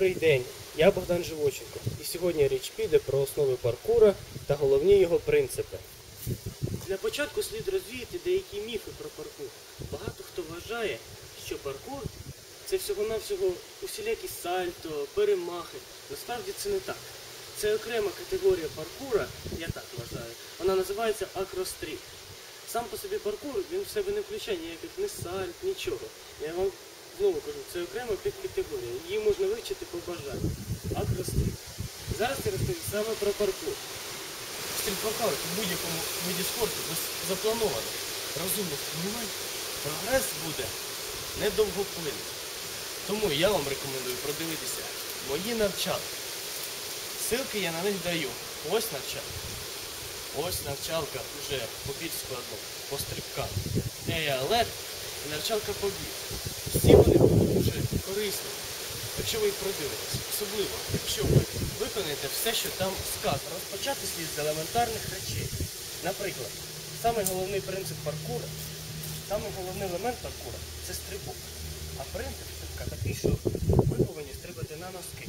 Добрий день, я Богдан Живоченко. І сьогодні річ піде про основи паркура та головні його принципи. Для початку слід розвіяти деякі міфи про паркур. Багато хто вважає, що паркур це всього-навсього усілякі сальто, перемахи. Насправді це не так. Це окрема категорія паркура, я так вважаю. Вона називається акростріт. Сам по собі паркур, він в себе не включає ніяких ні сальт, нічого. Я вам знову кажу, це окрема підкатегорія. По бажанню. Акростріт. Зараз я розповім саме про паркур. Стрільпокаут у будь-якому виді спорту без запланованих розумних прогрес буде недовгоплинний. Тому я вам рекомендую продивитися мої навчалки. Ссылки я на них даю. Ось навчалка. Ось навчалка вже по більш складно, по стрибкам. Алерт і навчалка по біг. Всі вони будуть дуже корисні, якщо ви їх продивитесь. Особливо, якщо ви виконаєте все, що там сказано. Розпочати слід з елементарних речей. Наприклад, самий головний принцип паркура, самий головний елемент паркура це стрибок. А принцип стрибка такий, що ви повинні стрибати на носки.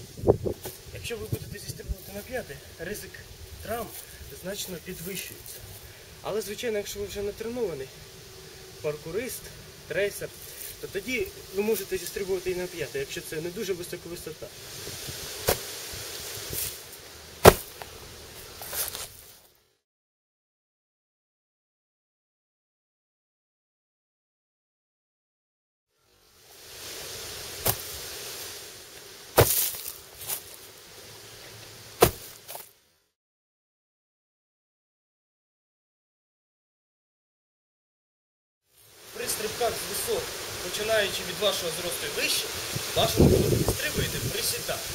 Якщо ви будете зістрибувати на п'яти, ризик травм значно підвищується. Але, звичайно, якщо ви вже не тренований, паркурист, трейсер, то тоді ви можете зістрибувати і на п'яти, якщо це не дуже висока висота. Стрибках з висот, починаючи від вашого зросту і вище, бажано коли ви присідати.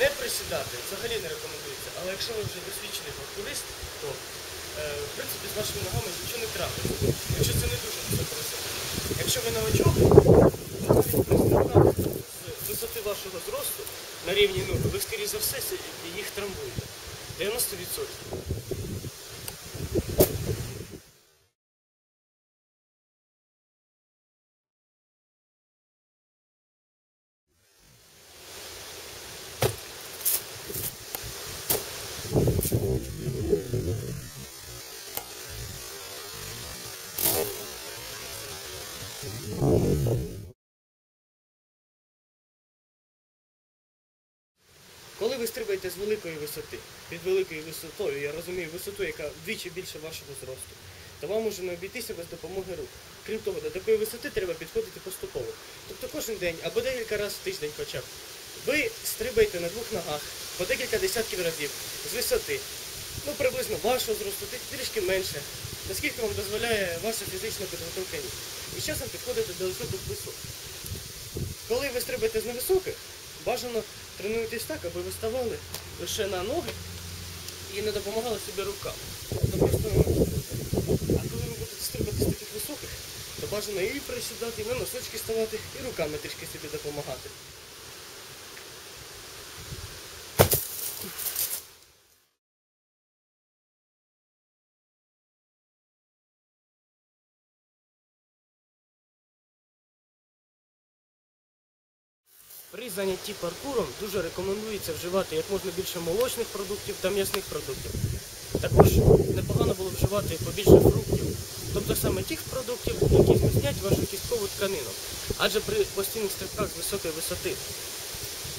Не присідати взагалі не рекомендується, але якщо ви вже досвідчений паркурист, то е, в принципі з вашими ногами нічого не трапиться, якщо це не дуже висота. Якщо ви новачок, то навіть з висоти вашого зросту на рівні ноги, ви скоріше за все їх травмуєте. 90%. Коли ви стрибаєте з великої висоти, під великою висотою, я розумію висоту, яка вдвічі більше вашого зросту, то вам може не обійтися без допомоги рук. Крім того, до такої висоти треба підходити поступово. Тобто кожен день або декілька разів в тиждень хоча б. Ви стрибаєте на двох ногах по декілька десятків разів з висоти, ну приблизно вашого зросту, трішки менше, наскільки вам дозволяє ваша фізична підготовка ніг. І з часом підходите до високих висот. Коли ви стрибаєте з невисоких, бажано тренуйтесь так, аби ви ставали лише на ноги і не допомагали собі руками. Тобто просто. А коли ви будете стрибати з таких високих, то бажано і присідати, і на носочки ставати, і руками трішки собі допомагати. При занятті паркуром дуже рекомендується вживати як можна більше молочних продуктів та м'ясних продуктів. Також непогано було вживати побільше фруктів, тобто саме тих продуктів, які зміцнять вашу кісткову тканину. Адже при постійних стрибках з високої висоти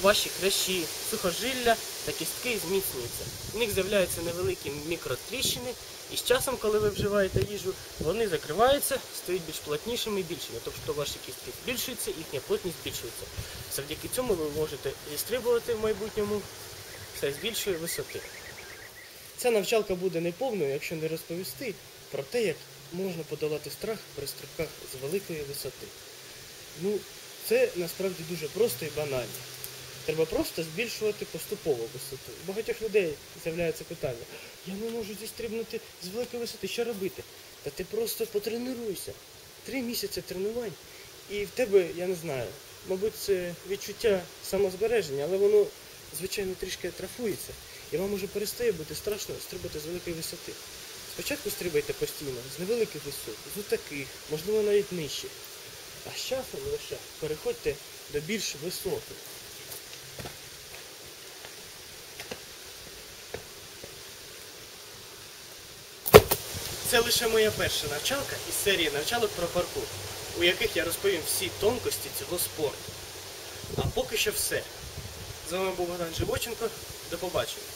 ваші хрящі, сухожилля та кістки зміцнюються. В них з'являються невеликі мікротріщини, і з часом, коли ви вживаєте їжу, вони закриваються, стають більш плотнішими і більшими. Тобто ваші кістки збільшуються, їхня плотність збільшується. Завдяки цьому ви можете зістрибувати в майбутньому все з більшої висоти. Ця навчалка буде неповною, якщо не розповісти про те, як можна подолати страх при стрибках з великої висоти. Ну, це насправді дуже просто і банально. Треба просто збільшувати поступово висоту. У багатьох людей з'являється питання: я не можу зістрибнути з великої висоти, що робити? Та ти просто потренуйся. Три місяці тренувань, і в тебе, я не знаю, мабуть, це відчуття самозбереження, але воно, звичайно, трішки атрофується, і вам уже перестає бути страшно стрибати з великої висоти. Спочатку стрибайте постійно, з невеликих висот, з таких, можливо, навіть нижчих. А з часом лише переходьте до більш високих. Це лише моя перша навчалка із серії навчалок про паркур, у яких я розповім всі тонкості цього спорту. А поки що все. З вами був Богдан Живоченко. До побачення.